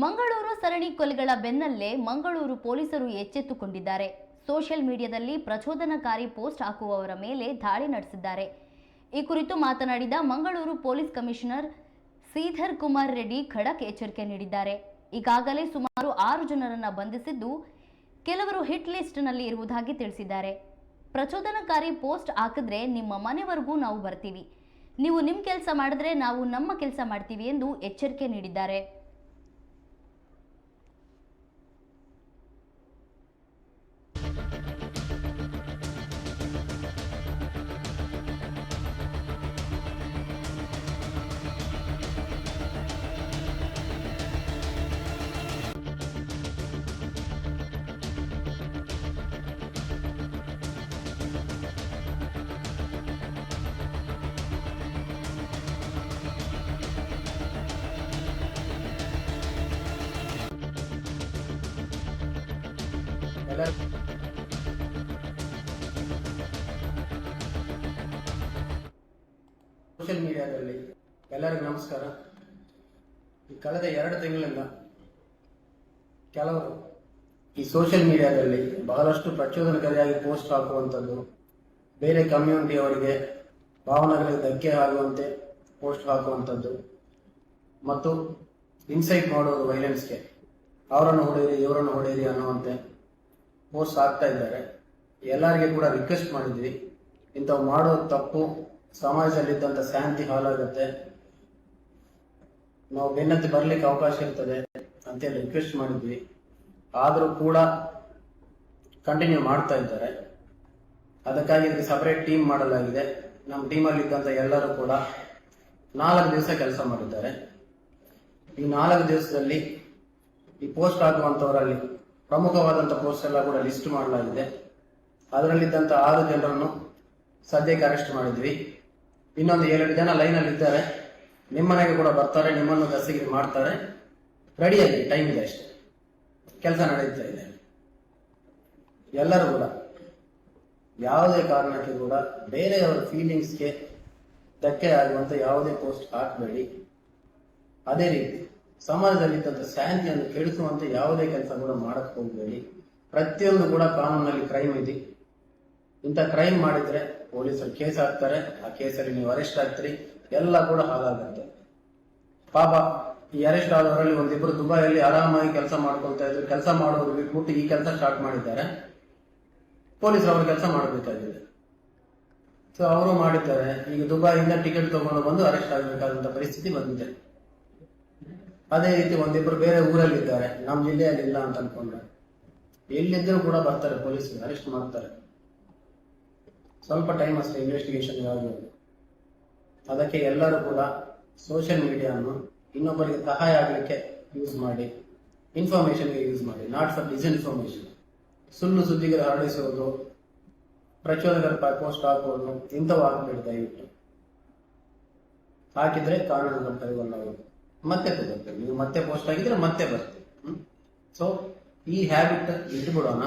ಮಂಗಳೂರು ಸರಣಿ ಕೊಲೆಗಳ ಬೆನ್ನಲ್ಲೇ ಮಂಗಳೂರು ಪೊಲೀಸರು ಎಚ್ಚೆತ್ತುಕೊಂಡಿದ್ದಾರೆ. ಸೋಷಿಯಲ್ ಮೀಡಿಯಾದಲ್ಲಿ ಪ್ರಚೋದನಕಾರಿ ಪೋಸ್ಟ್ ಹಾಕುವವರ ಮೇಲೆ ದಾಳಿ ನಡೆಸಿದ್ದಾರೆ. ಈ ಕುರಿತು ಮಾತನಾಡಿದ ಮಂಗಳೂರು ಪೊಲೀಸ್ ಕಮಿಷನರ್ ಶ್ರೀಧರ್ ಕುಮಾರ್ ರೆಡ್ಡಿ ಖಡಕ್ ಎಚ್ಚರಿಕೆ ನೀಡಿದ್ದಾರೆ. ಈಗಾಗಲೇ ಸುಮಾರು ಆರು ಜನರನ್ನು ಬಂಧಿಸಿದ್ದು ಕೆಲವರು ಹಿಟ್ ಲಿಸ್ಟ್ನಲ್ಲಿ ಇರುವುದಾಗಿ ತಿಳಿಸಿದ್ದಾರೆ. ಪ್ರಚೋದನಕಾರಿ ಪೋಸ್ಟ್ ಹಾಕಿದ್ರೆ ನಿಮ್ಮ ಮನೆವರೆಗೂ ನಾವು ಬರ್ತೀವಿ. ನೀವು ನಿಮ್ಮ ಕೆಲಸ ಮಾಡಿದ್ರೆ ನಾವು ನಮ್ಮ ಕೆಲಸ ಮಾಡ್ತೀವಿ ಎಂದು ಎಚ್ಚರಿಕೆ ನೀಡಿದ್ದಾರೆ. ಎಲ್ಲ ಸೋಷಿಯಲ್ ಮೀಡಿಯಾದಲ್ಲಿ ಎಲ್ಲರಿಗೂ ನಮಸ್ಕಾರ. ಈ ಕಳೆದ ಎರಡು ತಿಂಗಳಿಂದ ಕೆಲವರು ಈ ಸೋಷಿಯಲ್ ಮೀಡಿಯಾದಲ್ಲಿ ಬಹಳಷ್ಟು ಪ್ರಚೋದನಕಾರಿಯಾಗಿ ಪೋಸ್ಟ್ ಹಾಕುವಂಥದ್ದು, ಬೇರೆ ಕಮ್ಯುನಿಟಿಯವರಿಗೆ ಭಾವನೆಗಳಿಗೆ ಧಕ್ಕೆ ಆಗುವಂತೆ ಪೋಸ್ಟ್ ಹಾಕುವಂಥದ್ದು ಮತ್ತು ಇನ್ಸೈಟ್ ಮಾಡೋದು ವೈಲೆನ್ಸ್ಗೆ ಅವರನ್ನು ಹೊಡೆಯಿರಿ, ಇವರನ್ನು ಹೊಡೆಯಿರಿ ಅನ್ನುವಂತೆ ಪೋಸ್ಟ್ ಆಗ್ತಾ ಇದ್ದಾರೆ. ಎಲ್ಲರಿಗೆ ಕೂಡ ರಿಕ್ವೆಸ್ಟ್ ಮಾಡಿದ್ವಿ. ಇಂಥವು ಮಾಡೋ ತಪ್ಪು ಸಮಾಜದಲ್ಲಿದ್ದಂಥ ಶಾಂತಿ ಹಾಳಾಗುತ್ತೆ. ನಾವು ಬೆನ್ನತ್ತಿ ಬರ್ಲಿಕ್ಕೆ ಅವಕಾಶ ಇರ್ತದೆ ಅಂತೇಳಿ ರಿಕ್ವೆಸ್ಟ್ ಮಾಡಿದ್ವಿ. ಆದರೂ ಕೂಡ ಕಂಟಿನ್ಯೂ ಮಾಡ್ತಾ ಇದ್ದಾರೆ. ಅದಕ್ಕಾಗಿ ಇದಕ್ಕೆ ಸಪರೇಟ್ ಟೀಮ್ ಮಾಡಲಾಗಿದೆ. ನಮ್ಮ ಟೀಮಲ್ಲಿ ಇದ್ದಂತ ಎಲ್ಲರೂ ಕೂಡ ನಾಲ್ಕು ದಿವಸ ಕೆಲಸ ಮಾಡಿದ್ದಾರೆ. ಈ ನಾಲ್ಕು ದಿವಸದಲ್ಲಿ ಈ ಪೋಸ್ಟ್ ಹಾಕುವಂತವರಲ್ಲಿ ಪ್ರಮುಖವಾದಂಥ ಪೋಸ್ಟ್ ಎಲ್ಲ ಕೂಡ ಲಿಸ್ಟ್ ಮಾಡಲಾಗಿದೆ. ಅದರಲ್ಲಿದ್ದಂಥ ಆರು ಜನರನ್ನು ಸದ್ಯಕ್ಕೆ ಅರೆಸ್ಟ್ ಮಾಡಿದ್ವಿ. ಇನ್ನೊಂದು ಎರಡು ಜನ ಲೈನಲ್ಲಿ ಇದ್ದಾರೆ. ನಿಮ್ಮನೆಗೆ ಕೂಡ ಬರ್ತಾರೆ, ನಿಮ್ಮನ್ನು ಗಸಿಗಿರಿ ಮಾಡ್ತಾರೆ. ರೆಡಿಯಾಗಿ ಟೈಮ್ ಇದೆ ಅಷ್ಟೇ. ಕೆಲಸ ನಡೀತಾ ಇದೆ. ಎಲ್ಲರೂ ಕೂಡ, ಯಾವುದೇ ಕಾರಣಕ್ಕೆ ಕೂಡ ಬೇರೆಯವರ ಫೀಲಿಂಗ್ಸ್ಗೆ ಧಕ್ಕೆ ಆಗುವಂತ ಯಾವುದೇ ಪೋಸ್ಟ್ ಹಾಕಬೇಡಿ. ಅದೇ ರೀತಿ ಸಮಾಜದಲ್ಲಿದ್ದಂಥ ಶಾಂತಿಯನ್ನು ಕೆಡಿಸುವಂತೆ ಯಾವುದೇ ಕೆಲಸ ಕೂಡ ಮಾಡಕ್ ಹೋಗಬೇಡಿ. ಪ್ರತಿಯೊಂದು ಕೂಡ ಕಾನೂನಲ್ಲಿ ಕ್ರೈಮ್ ಇದೆ. ಇಂಥ ಕ್ರೈಮ್ ಮಾಡಿದ್ರೆ ಪೊಲೀಸರು ಕೇಸ್ ಹಾಕ್ತಾರೆ, ಆ ಕೇಸಲ್ಲಿ ನೀವು ಅರೆಸ್ಟ್ ಆಗ್ತೀರಿ, ಎಲ್ಲ ಕೂಡ ಹಾಳಾಗುತ್ತೆ. ಪಾಪ, ಈ ಅರೆಸ್ಟ್ ಆದವರಲ್ಲಿ ಒಂದಿಬ್ರು ದುಬೈಯಲ್ಲಿ ಆರಾಮಾಗಿ ಕೆಲಸ ಮಾಡ್ಕೊಳ್ತಾ ಇದ್ರು, ಕೆಲಸ ಮಾಡೋದು ಬಿಟ್ಬಿಟ್ಟು ಈ ಕೆಲಸ ಸ್ಟಾರ್ಟ್ ಮಾಡಿದ್ದಾರೆ. ಪೊಲೀಸರು ಅವ್ರ ಕೆಲಸ ಮಾಡಬೇಕಾಗಿದೆ. ಸೊ ಅವರು ಮಾಡಿದ್ದಾರೆ. ಈಗ ದುಬೈಯಿಂದ ಟಿಕೆಟ್ ತಗೊಂಡು ಬಂದು ಅರೆಸ್ಟ್ ಆಗಬೇಕಾದಂತ ಪರಿಸ್ಥಿತಿ ಬಂದಿದೆ. ಅದೇ ರೀತಿ ಒಂದಿಬ್ರು ಬೇರೆ ಊರಲ್ಲಿ ಇದ್ದಾರೆ ನಮ್ಮ ಜಿಲ್ಲೆಯಲ್ಲಿ ಇಲ್ಲ ಅಂತ ಅನ್ಕೊಂಡ್ರೆ ಎಲ್ಲಿದ್ದರೂ ಕೂಡ ಬರ್ತಾರೆ ಪೊಲೀಸ್ ಅರೆಸ್ಟ್ ಮಾಡ್ತಾರೆ. ಸ್ವಲ್ಪ ಟೈಮ್ ಅಷ್ಟೇ ಇನ್ವೆಸ್ಟಿಗೇಷನ್ ಆಗೋದು ಅದಕ್ಕೆ ಎಲ್ಲರೂ ಕೂಡ ಸೋಷಿಯಲ್ ಮೀಡಿಯಾವನ್ನು ಇನ್ನೊಬ್ಬರಿಗೆ ಸಹಾಯ ಆಗಲಿಕ್ಕೆ ಯೂಸ್ ಮಾಡಿ ಇನ್ಫಾರ್ಮೇಷನ್ಗೆ ಯೂಸ್ ಮಾಡಿ ನಾಟ್ ಫಾರ್ ಡಿಸ್ಇನ್ಫಾರ್ಮೇಶನ್ ಸುಳ್ಳು ಸುದ್ದಿಗಳು ಹರಡಿಸುವುದು ಪ್ರಚೋದಕರ ಪೋಸ್ಟ್ ಹಾಕುವುದು ಇಂಥವು ಹಾಕಬೇಡಿ ದಯವಿಟ್ಟು. ಹಾಕಿದ್ರೆ ಕಾನೂನು ಕೈಗೊಳ್ಳಬಹುದು ಮತ್ತೆ ತಗೋತೇವೆ. ನೀವು ಮತ್ತೆ ಪೋಸ್ಟ್ ಆಗಿದ್ರೆ ಮತ್ತೆ ಬರ್ತೀವಿ. ಸೊ ಈ ಹ್ಯಾಬಿಟ್ ಇಟ್ಬಿಡೋಣ.